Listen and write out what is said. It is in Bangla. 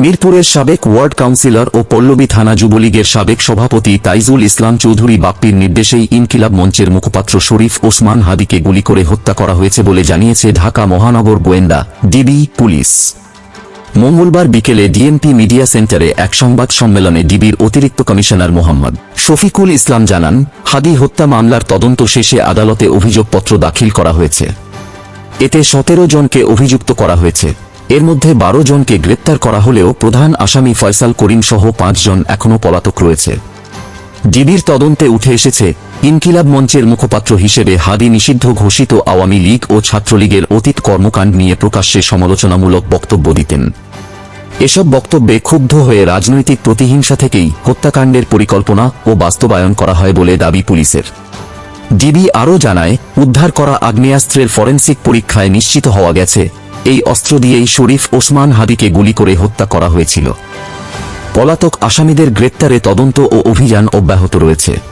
মিরপুরের সাবেক ওয়ার্ড কাউন্সিলর ও পল্লবী থানা যুবলীগের সাবেক সভাপতি তাইজুল ইসলাম চৌধুরী বাপ্পির নির্দেশেই ইনকিলাব মঞ্চের মুখপাত্র শরীফ ওসমান হাদিকে গুলি করে হত্যা করা হয়েছে বলে জানিয়েছে ঢাকা মহানগর গোয়েন্দা, ডিবি, পুলিশ। মঙ্গলবার বিকেলে ডিএমপি মিডিয়া সেন্টারে এক সংবাদ সম্মেলনে ডিবির অতিরিক্ত কমিশনার মোহাম্মদ শফিকুল ইসলাম জানান, হাদি হত্যা মামলার তদন্ত শেষে আদালতে অভিযোগপত্র দাখিল করা হয়েছে। এতে সতেরো জনকে অভিযুক্ত করা হয়েছে। এর মধ্যে বারো জনকে গ্রেপ্তার করা হলেও প্রধান আসামি ফয়সাল করিম সহ পাঁচজন এখনও পলাতক রয়েছে। ডিবির তদন্তে উঠে এসেছে, ইনকিলাব মঞ্চের মুখপাত্র হিসেবে হাদি নিষিদ্ধ ঘোষিত আওয়ামী লীগ ও ছাত্রলীগের অতীত কর্মকাণ্ড নিয়ে প্রকাশ্যে সমালোচনামূলক বক্তব্য দিতেন। এসব বক্তব্যে ক্ষুব্ধ হয়ে রাজনৈতিক প্রতিহিংসা থেকেই হত্যাকাণ্ডের পরিকল্পনা ও বাস্তবায়ন করা হয় বলে দাবি পুলিশের। ডিবি আরও জানায়, উদ্ধার করা আগ্নেয়াস্ত্রের ফরেন্সিক পরীক্ষায় নিশ্চিত হওয়া গেছে এই অস্ত্র দিয়েই শরীফ ওসমান হাবিকে গুলি করে হত্যা করা হয়েছিল। পলাতক আসামিদের গ্রেপ্তারে তদন্ত ও অভিযান অব্যাহত রয়েছে।